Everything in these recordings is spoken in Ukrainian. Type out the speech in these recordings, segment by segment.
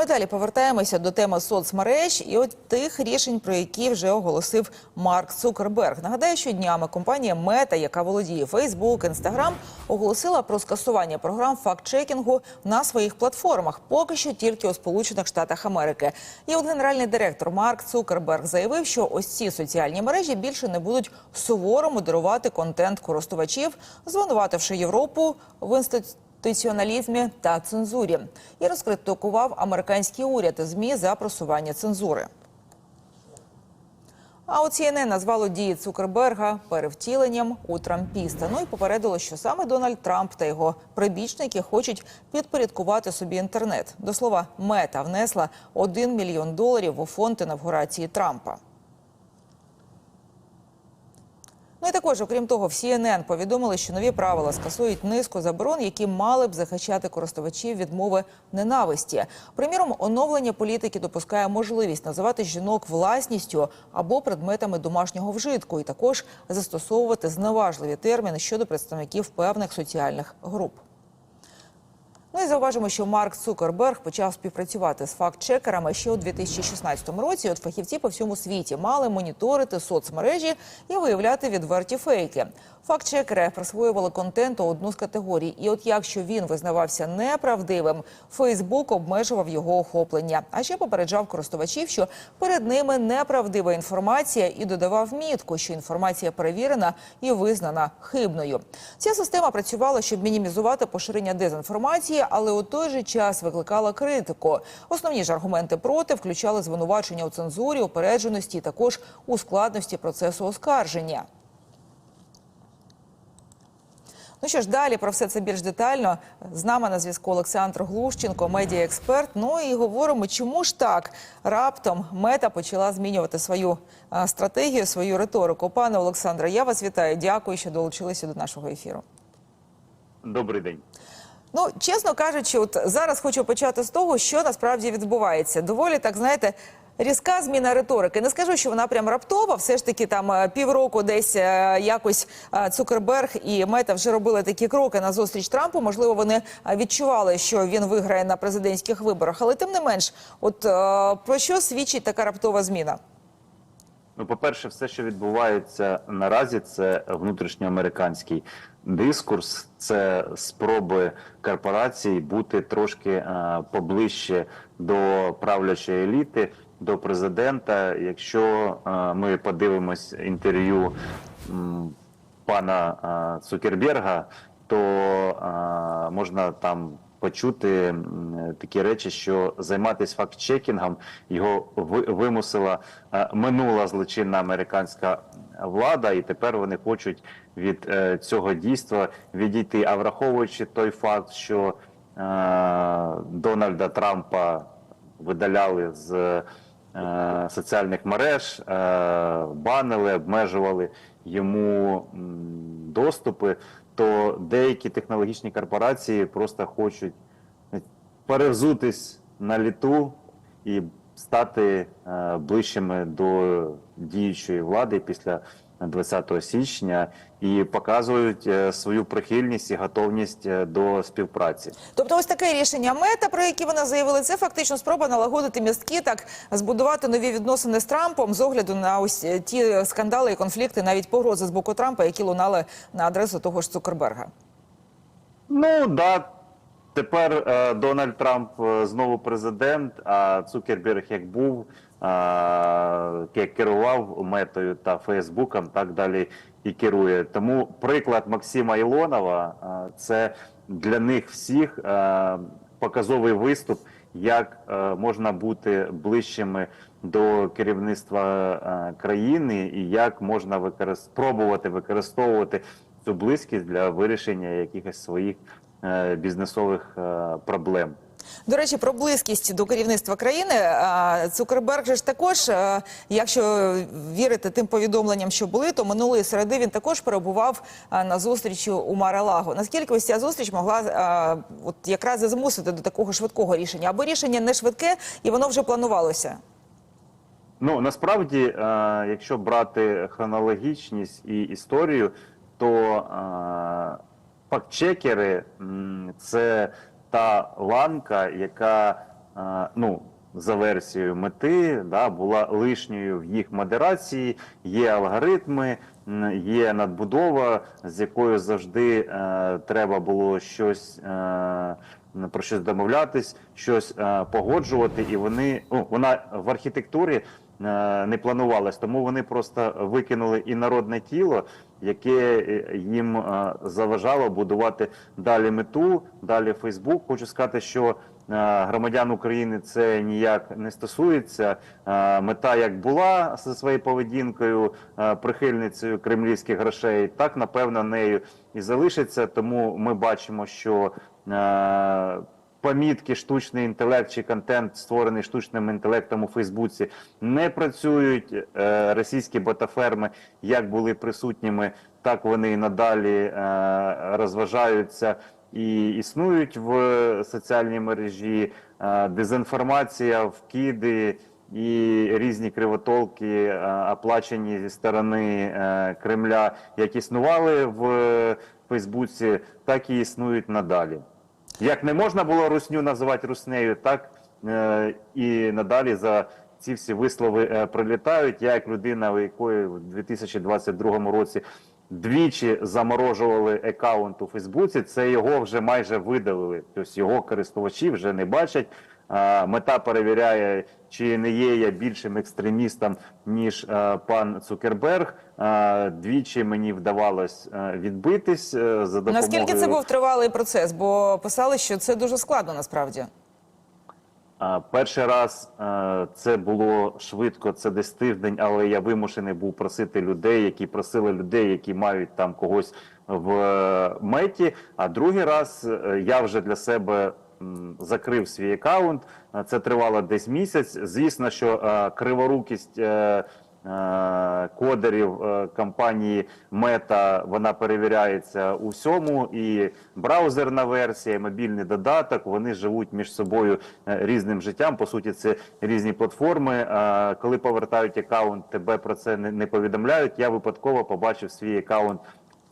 Ми далі повертаємося до теми соцмереж і от тих рішень, про які вже оголосив Марк Цукерберг. Нагадаю, що днями компанія Мета, яка володіє Facebook, Instagram, оголосила про скасування програм факт-чекінгу на своїх платформах. Поки що тільки у Сполучених Штатах Америки. І от генеральний директор Марк Цукерберг заявив, що ось ці соціальні мережі більше не будуть суворо модерувати контент користувачів, звинувативши Європу в інституції інституціоналізмі та цензурі і розкритикував американський уряд змі за просування цензури. А от CNN назвало дії Цукерберга перевтіленням у трампіста. Ну і попередило, що саме Дональд Трамп та його прибічники хочуть підпорядкувати собі інтернет. До слова, мета внесла 1 мільйон доларів у фонд інавгурації Трампа. Ну і також, окрім того, в CNN повідомили, що нові правила скасують низку заборон, які мали б захищати користувачів від мови ненависті. Приміром, оновлення політики допускає можливість називати жінок власністю або предметами домашнього вжитку, і також застосовувати зневажливі терміни щодо представників певних соціальних груп. Ну і зауважимо, що Марк Цукерберг почав співпрацювати з факт-чекерами ще у 2016 році. От фахівці по всьому світі мали моніторити соцмережі і виявляти відверті фейки. Факт-чекери присвоювали контенту одну з категорій. І от якщо він визнавався неправдивим, Фейсбук обмежував його охоплення. А ще попереджав користувачів, що перед ними неправдива інформація, і додавав мітку, що інформація перевірена і визнана хибною. Ця система працювала, щоб мінімізувати поширення дезінформації, але у той же час викликала критику. Основні ж аргументи проти включали звинувачення у цензурі, упередженості, також у складності процесу оскарження. Ну що ж, далі про все це більш детально. З нами на зв'язку Олександр Глущенко, медіаексперт. Ну і говоримо, чому ж так раптом мета почала змінювати свою стратегію, свою риторику. Пане Олександре, я вас вітаю. Дякую, що долучилися до нашого ефіру. Добрий день. Ну, чесно кажучи, от зараз хочу почати з того, що насправді відбувається. Доволі так знаєте. Різка зміна риторики. Не скажу, що вона прям раптова. Все ж таки, там е, півроку десь е, якось е, Цукерберг і Мета вже робили такі кроки на зустріч Трампу. Можливо, вони відчували, що він виграє на президентських виборах. Але тим не менш, от про що свідчить така раптова зміна? Ну, по-перше, все, що відбувається наразі, це внутрішньоамериканський дискурс, це спроби корпорацій бути трошки е, поближче до правлячої еліти, до президента. Якщо е, ми подивимось інтерв'ю пана е, Цукерберга, то е, можна там почути такі речі, що займатися факт-чекінгом його вимусила е, минула злочинна американська влада, і тепер вони хочуть від е, цього дійства відійти. А враховуючи той факт, що е, Дональда Трампа видаляли з соціальних мереж, банили, обмежували йому доступи, то деякі технологічні корпорації просто хочуть перевзутись на літу і стати е, ближчими до діючої влади після 20 січня і показують е, свою прихильність і готовність е, до співпраці. Тобто, ось таке рішення мета, про яке вона заявила, це фактично спроба налагодити містки, так збудувати нові відносини з Трампом з огляду на ось е, ті скандали і конфлікти, навіть погрози з боку Трампа, які лунали на адресу того ж Цукерберга. Ну да. Тепер Дональд Трамп знову президент, а Цукерберг як був, керував метою та Фейсбуком, так далі і керує. Тому приклад Максима Ілонова це для них всіх показовий виступ, як можна бути ближчими до керівництва країни, і як можна використ... спробувати використовувати цю близькість для вирішення якихось своїх е, бізнесових е, проблем. До речі, про близькість до керівництва країни Цукерберг же ж також, якщо вірити тим повідомленням, що були, то минулої середи він також перебував на зустрічі у Маралаго. Наскільки ось ця зустріч могла от якраз змусити до такого швидкого рішення? Або рішення не швидке, і воно вже планувалося? Ну насправді, якщо брати хронологічність і історію, то фактчекери це та ланка, яка е, ну. За версією мети да, була лишньою в їх модерації. Є алгоритми, є надбудова, з якою завжди е, треба було щось е, про щось домовлятись, щось е, погоджувати, і вони ну, вона в архітектурі не планувалась, тому вони просто викинули і народне тіло, яке е, їм е, заважало будувати далі мету, далі Фейсбук. Хочу сказати, що е, громадян України це ніяк не стосується. Е, Мета як була зі своєю поведінкою е, прихильницею кремлівських грошей, так напевно нею і залишиться. Тому ми бачимо, що е, помітки штучний інтелект чи контент, створений штучним інтелектом у Фейсбуці, не працюють. Е, Російські ботаферми як були присутніми, так вони і надалі е, розважаються і існують в соціальній мережі. Е, Дезінформація, вкиди і різні кривотолки, оплачені зі сторони Кремля, як існували в Фейсбуці, так і існують надалі. Як не можна було русню називати руснею, так е, і надалі за ці всі вислови е, прилітають. Я як людина, у якої в 2022 році двічі заморожували аккаунт у Фейсбуці, це його вже майже видалили. Тобто його користувачі вже не бачать. Е, Мета перевіряє, чи не є я більшим екстремістом ніж е, пан Цукерберг. Двічі мені вдавалось е, відбитись е, за допомогою. Наскільки це був тривалий процес? Бо писали, що це дуже складно насправді. Перший раз е, це було швидко, це десь тиждень, але я вимушений був просити людей, які просили людей, які мають там когось в меті. А другий раз я вже для себе закрив свій аккаунт. Це тривало десь місяць. Звісно, що е, криворукість. е, Кодерів е, компанії Мета вона перевіряється у всьому, і браузерна версія, і мобільний додаток. Вони живуть між собою е, різним життям. По суті, це різні платформи. Е, Коли повертають аккаунт, тебе про це не повідомляють. Я випадково побачив свій аккаунт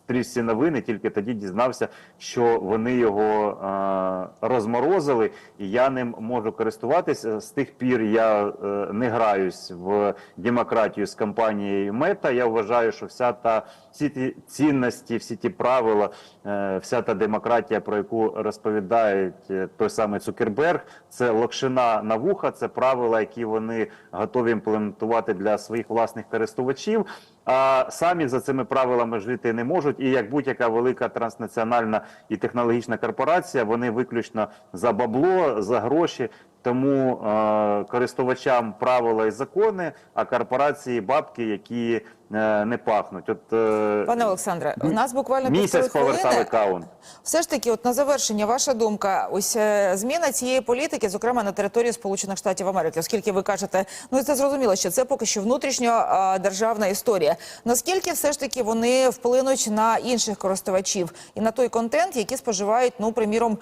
стрічці новини, тільки тоді дізнався, що вони його е, розморозили, і я ним можу користуватися. З тих пір я е, не граюсь в демократію з компанією Мета. Я вважаю, що вся та всі ті цінності, всі ті правила, е, вся та демократія, про яку розповідають е, той самий Цукерберг, це локшина на вуха, це правила, які вони готові імплементувати для своїх власних користувачів. А самі за цими правилами жити не можуть. І як будь-яка велика транснаціональна і технологічна корпорація, вони виключно за бабло, за гроші. Тому е, користувачам правила і закони, а корпорації бабки, які не пахнуть. От е, Пане Олександре, у нас буквально місяць півтори повертав Все ж таки, от на завершення, ваша думка, ось е, зміна цієї політики, зокрема на території Сполучених Штатів Америки, оскільки ви кажете, ну це зрозуміло, що це поки що внутрішньо е, державна історія. Наскільки все ж таки вони вплинуть на інших користувачів і на той контент, який споживають, ну приміром,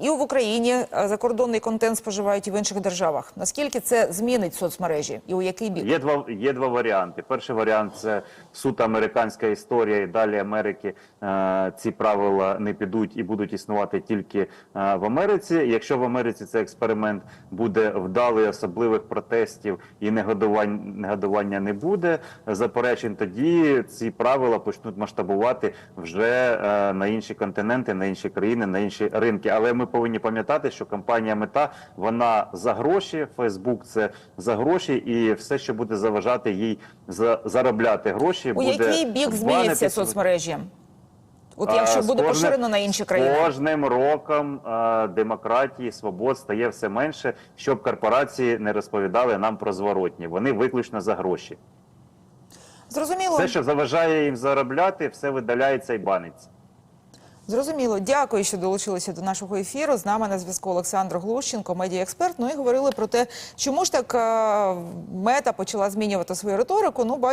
і в Україні е, закордонний контент споживають і в інших державах? Наскільки це змінить соцмережі і у який бік? Є два є два варіанти. Перший варіант це суто американська історія, і далі Америки е, ці правила не підуть і будуть існувати тільки е, в Америці. Якщо в Америці цей експеримент буде вдалий, особливих протестів і негодування не буде заперечень, тоді ці правила почнуть масштабувати вже е, на інші континенти, на інші країни, на інші ринки. Але ми повинні пам'ятати, що компанія мета вона за гроші. Фейсбук це за гроші, і все, що буде заважати їй за, заробляти гроші, У буде який бік зміниться соцмережі? От якщо буде кожним- поширено на інші країни. З кожним роком е, демократії, свобод стає все менше, щоб корпорації не розповідали нам про зворотні. Вони виключно за гроші. Зрозуміло. Все, що заважає їм заробляти, все видаляється і баниться. Зрозуміло. Дякую, що долучилися до нашого ефіру. З нами на зв'язку Олександр Глущенко, медіаексперт. Ну і говорили про те, чому ж так е, мета почала змінювати свою риторику. Ну, бачимо.